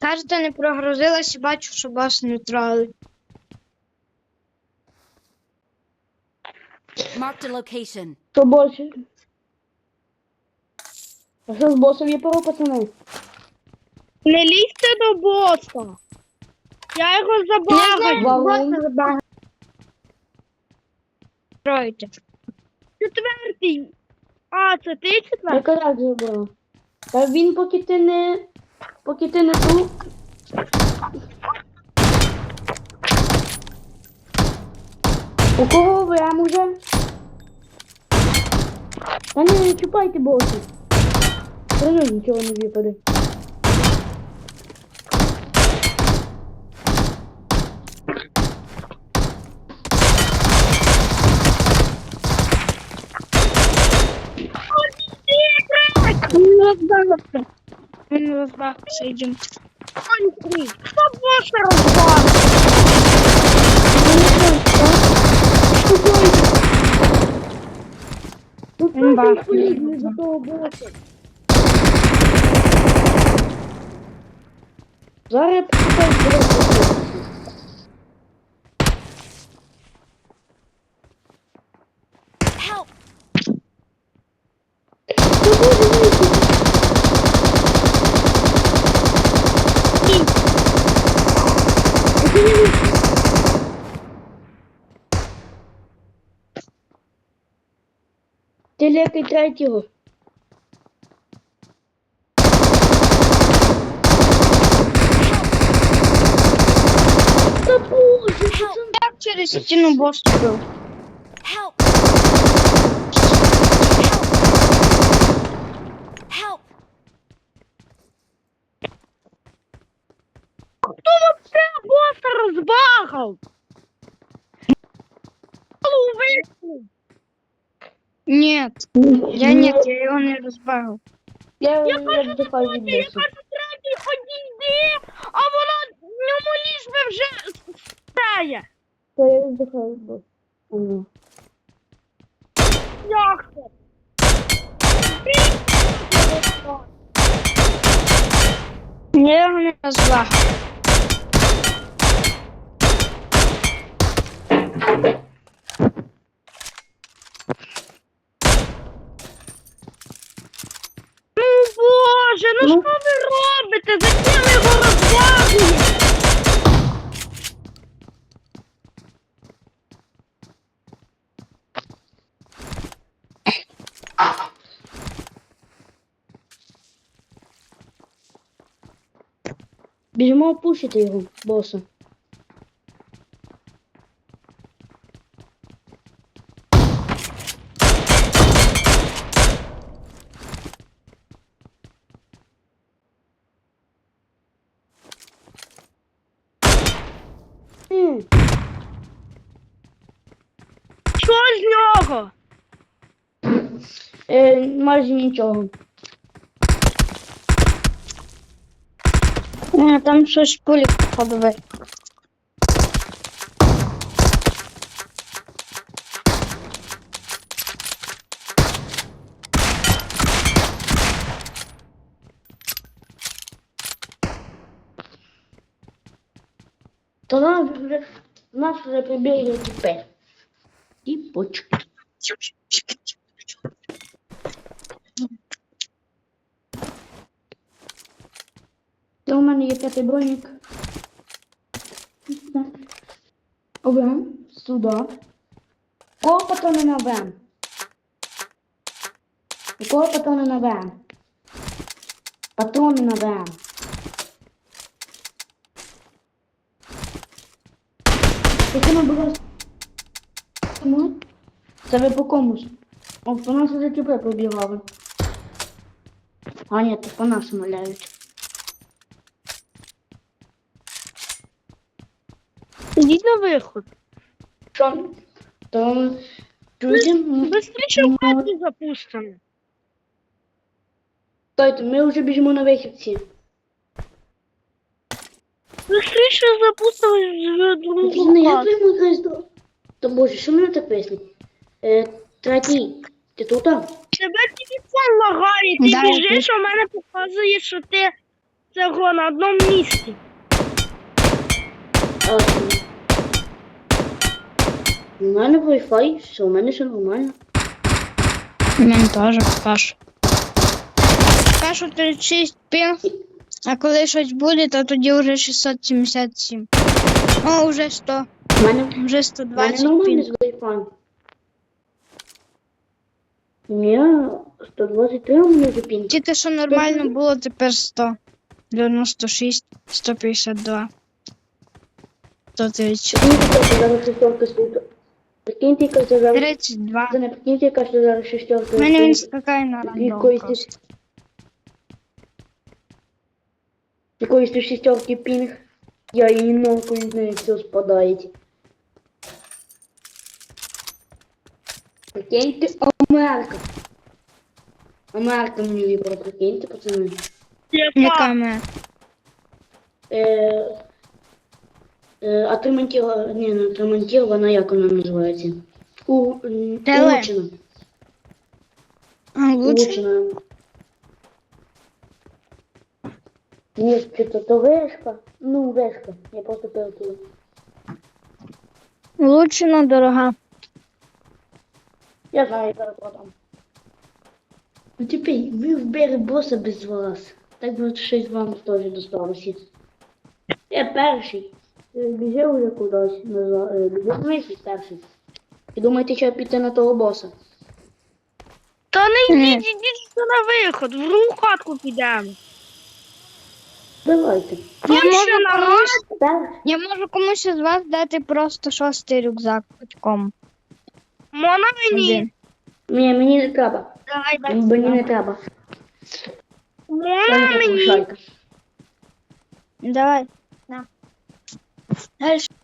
Карта не прогрузилась, бачу, що вас не трали. Marked a location. Що більше? А що з босом є пару, пацани? Не лізьте до боса. Я його забагаю. Валун. забагаю. Тройте. Четвертий. А, це ти четвертий? Я карак забрав. Та він поки ти не. Поки ти не тут. У кого ВМ уже? Та ні, не чіпайте боси. Та ні, нічого не випаде. Він роздався. Він розбався, йдемо. Андрій, хто боса роздав? Тут Він просто бах. полізли до того боса. Зараз я почитаю Ти лякай третього. Та боже, пацан. Як через стіну бос! Help! Хто вообще боса розбагав? Голови. Ні, я ні, я його не розбавив. Я, я, Я кажу, вдихаю від Я боса. кажу, третій подійди, а вона йому лізьме вже стає. Та я вдихаю від боса. Ага. Як це? Я його не розбавив. Біжимо опушити його, боса. Ні. Що з нього? Е, майже нічого. Ні, там щось пулі походове. Та нас вже, нас вже прибігли тепер. І почки. Та у мене є п'ятий бронік. Обрам. Сюди. Кого патрони на ВМ? У кого патрони на ВМ? Патрони на ВМ. Нам було? Це ви по комусь. О, по нас вже тепер пробігали. А ні, то по нас маляють. Ідіть на виход. Що? То чуєте? Быстріше в хату запустимо. Стойте, ми вже біжимо на вихідці. Быстріше запустимо в другу я хату. То боже, що мене так писнуть? Е, третій, ти тут? Тебе телефон лагає, ти Да, біжиш, а в мене показує, що ти цього на одному місці. А. У мене Wi-Fi, все, у мене все нормально. У мене теж каш. Кашу 36 пінг, а коли щось буде, то тоді вже 677. О, вже 100. У мене, Вже у мене 120 нормально з Wi-Fi. Ні, 123 у мене запінки. Тільки що нормально було, тепер 100. 96, 152. 130. Прикиньте, що зараз шестерка стоїть. Прикиньте, це зараз... 32. Це не прикиньте, що зараз шестерка У мене він скакає на рандом. Тут... Шестерки пінг. Я її ногою з неї все спадає. Прикиньте, Америка. Америка мені вибрала, прикиньте, пацани. Яка? Е, е, отремонтирована, не, не отремонтирована, як вона називається? У, улучшена. Улучшена. Ні, що-то то вешка. Ну, вешка. Я просто перекину. Лучше, дорога. Я знаю, я перепродам. Ну тепер ви вбери боса без вас. Так би щось вам теж досталося. Я перший. Е, Біжи вже кудись назад. е, Біжи перший. І думаєте, що піти на того боса? Та не йдіть, ідіть на виход, в другу хатку підемо. Давайте. Я можу, народ. комусь, я можу комусь із вас дати просто шостий рюкзак пучком. Можна мені? Ні, мені не треба. Давай, дай. Мені не треба. Не мені? Давай. На. Дальше.